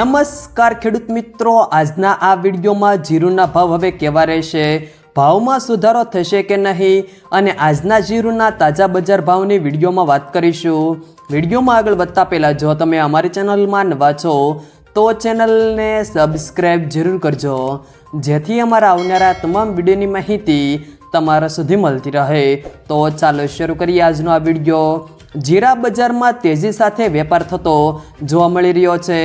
નમસ્કાર ખેડૂત મિત્રો, આજના આ વિડીયોમાં જીરુના ભાવ હવે કેવા રહેશે? ભાવમાં સુધારો થશે કે નહીં? અને આજના જીરુના તાજા બજાર ભાવની વિડીયોમાં વાત કરીશું. વિડીયોમાં આગળ વધતા પહેલાં જો તમે અમારી ચેનલમાં નવા છો, તો ચેનલને સબસ્ક્રાઈબ જરૂર કરજો, જેથી અમારા આવનારા તમામ વિડીયોની માહિતી તમારા સુધી મળતી રહે. તો ચાલો શરૂ કરીએ આજનો આ વીડિયો. જીરા બજારમાં તેજી સાથે વેપાર થતો જોવા મળી રહ્યો છે.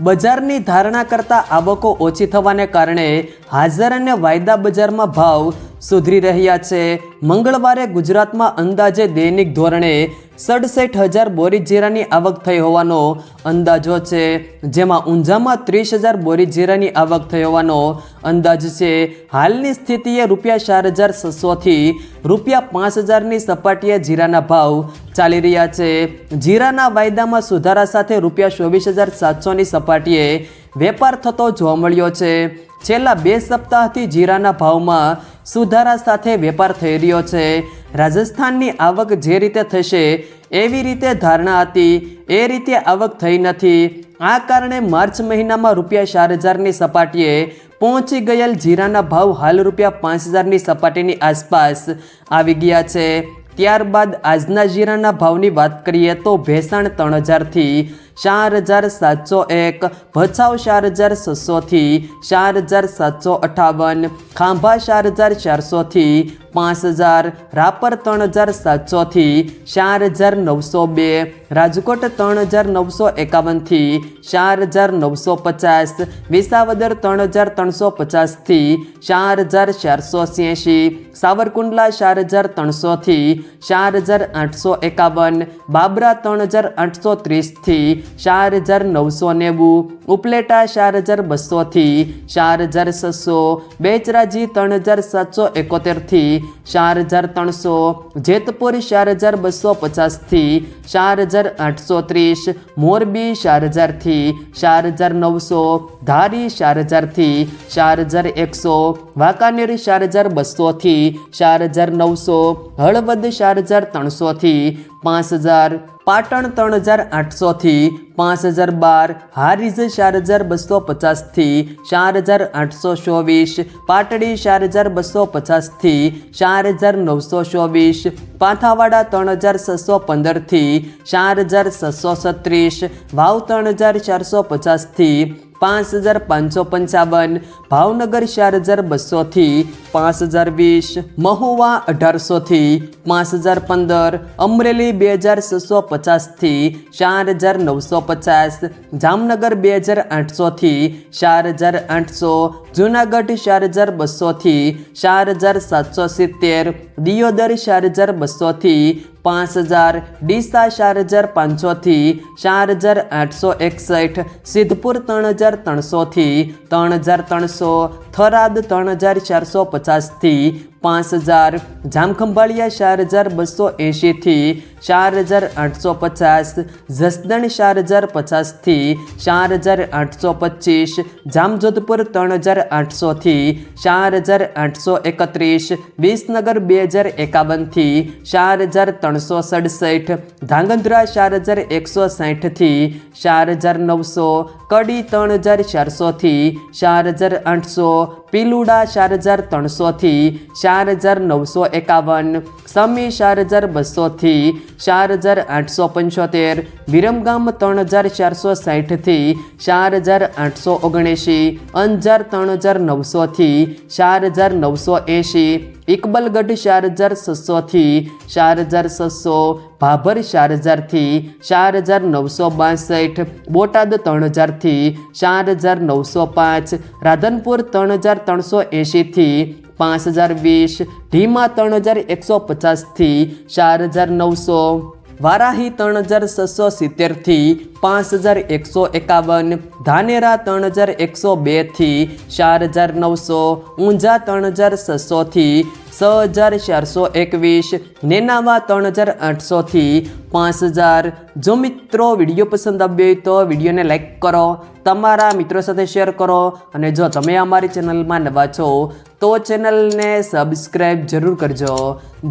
બજારની ધારણા કરતાં આવકો ઓછી થવાને કારણે હાજર અને વાયદા બજારમાં ભાવ સુધરી રહ્યા છે. મંગળવારે ગુજરાતમાં અંદાજે દૈનિક ધોરણે સડસઠ હજાર બોરી જીરાની આવક થઈ હોવાનો અંદાજો છે. જેમાં ઊંઝામાં ત્રીસ હજાર બોરી જીરાની આવક થઈ હોવાનો અંદાજ છે. હાલની સ્થિતિએ રૂપિયા ચાર હજાર છસોથી રૂપિયા પાંચ હજારની સપાટીએ જીરાના ભાવ ચાલી રહ્યા છે. જીરાના વાયદામાં સુધારા સાથે રૂપિયા ચોવીસ હજાર સાતસોની સપાટીએ વેપાર થતો જોવા મળ્યો છે. છેલ્લા બે સપ્તાહથી જીરાના ભાવમાં સુધારા સાથે વેપાર થઈ રહ્યો છે. રાજસ્થાનની આવક જે રીતે થશે, એવી રીતે ધારણા હતી. એ રીતે આવક થઈ નથી. આ કારણે માર્ચ મહિનામાં રૂપિયા ચાર હજારની સપાટીએ પહોંચી ગયેલ જીરાના ભાવ હાલ રૂપિયા પાંચ હજારની સપાટીની આસપાસ આવી ગયા છે. ત્યારબાદ આજના જીરાના ભાવની વાત કરીએ તો ભેસાણ ત્રણ હજારથી ચાર હજાર સાતસો એક, ભચાઉ ચાર હજાર છસોથી ચાર હજાર સાતસો અઠાવન, ખાંભા ચાર હજાર ચારસોથી પાંચ હજાર, રાપર ત્રણ હજાર સાતસોથી ચાર હજાર નવસો બે રાજકોટ ત્રણ હજાર નવસો એકાવનથી ચાર હજાર નવસો પચાસ વિસાવદર ત્રણ હજાર ત્રણસો પચાસથી ચાર હજાર ચારસો સિયાસી સાવરકુંડલા ચાર હજાર ત્રણસોથી ચાર હજાર આઠસો એકાવન બાબરા ત્રણ હજાર આઠસો ત્રીસથી ચાર હજાર નવસો નેવું ઉપલેટા ચાર હજાર બસોથી ચાર હજાર છસો બેચરાજી ત્રણ હજાર સાતસો એકોતેરથી ચાર હજાર ત્રણસો જેતપુર ચાર હજાર બસો પચાસથી ચાર હજાર આઠસો ત્રીસ, મોરબી ચાર હજારથી ચાર હજાર નવસો, ધારી ચાર હજારથી ચાર હજાર એકસો, વાંકાનેર ચાર હજાર બસોથી ચાર હજાર નવસો, હળવદ ચાર હજાર ત્રણસોથી પાંચ હજાર, પાટણ ત્રણ હજાર આઠસોથી, પાંચ હજાર બાર, હારીજ ચાર હજાર બસો પચાસથી, ચાર હજાર આઠસો ચોવીસ, પાટડી ચાર હજાર બસો પચાસથી, ચાર હજાર નવસો ચોવીસ, પાથાવાડા ત્રણ હજાર છસો પંદરથી, ચાર હજાર છસો છત્રીસ, વાવ ત્રણ હજાર ચારસો પચાસથી પાંચ હજાર પાંચસો પંચાવન, ભાવનગર ચાર હજાર બસોથી પાંચ હજાર વીસ, મહુવા અઢારસોથી પાંચ હજાર પંદર, અમરેલી બે હજાર છસો પચાસથી ચાર હજાર નવસો પચાસ, જામનગર બે હજાર આઠસોથી ચાર હજાર આઠસો, જુનાગઢ ચાર હજાર બસોથી ચાર હજાર સાતસો સિત્તેર, દિયોદર ચાર હજાર બસોથી પાંચ હજાર, ડીસા ચાર હજાર પાંચસોથી ચાર હજાર આઠસો એકસઠ, સિદ્ધપુર ત્રણ હજાર ત્રણસોથી ત્રણ હજાર ત્રણસો, થરાદ ત્રણ હજાર ચારસો પચાસથી પાંચ હજાર, જામખંભાળિયા ચાર હજાર બસો એંશીથી ચાર હજાર આઠસો પચાસ, જસદણ ચાર હજાર પચાસથી ચાર હજાર આઠસો પચીસ, જામજોધપુર ત્રણ હજાર આઠસોથી ચાર હજાર આઠસો એકત્રીસ, વિસનગર બે હજાર એકાવનથી ચાર હજાર ત્રણસો સડસઠ, ધાંગધ્રા ચાર હજાર એકસો સાઠથી ચાર હજાર નવસો, કડી ત્રણ હજાર ચારસોથી ચાર હજાર આઠસો પીલુડા ચાર હજાર ત્રણસોથી ચાર હજાર નવસો એકાવન સમી ચાર હજાર બસોથી ચાર હજાર આઠસો પંચોતેર, વિરમગામ ત્રણ હજાર ચારસો સાઠથી ચાર હજાર આઠસો ઓગણએંશી, અંજાર ત્રણ હજાર નવસોથી ચાર હજાર નવસો એંશી ઇકબલગઢ ચાર હજાર છસોથી ચાર હજાર છસો, ભાભર ચાર હજારથી ચાર હજાર નવસો બાસઠ, બોટાદ ત્રણ હજારથી ચાર હજાર નવસો પાંચ, રાધનપુર ત્રણ હજાર ત્રણસો એંશીથી પાંચ હજાર વીસ ઢીમા ત્રણ હજાર એકસો પચાસથી ચાર હજાર નવસો, વારાહી ત્રણ હજાર છસો સિત્તેરથી પાંચ હજાર એકસો એકાવન, ધાનેરા ત્રણ હજાર એકસો બેથી ચાર હજાર નવસો, ઊંઝા ત્રણ હજાર છસોથી છ હજાર ચારસો એકવીસ, નેનાવા ત્રણ હજાર આઠસોથી પાંચ હજાર. જો મિત્રો વીડિયો પસંદ આવ્યો હોય તો વિડીયોને લાઈક કરો, તમારા મિત્રો સાથે શેર કરો અને જો તમે અમારી ચેનલમાં નવા છો તો ચેનલને સબસ્ક્રાઈબ જરૂર કરજો,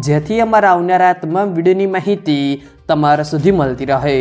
જેથી અમારા આવનારા તમામ વિડીયોની માહિતી તમારા સુધી મળતી રહે.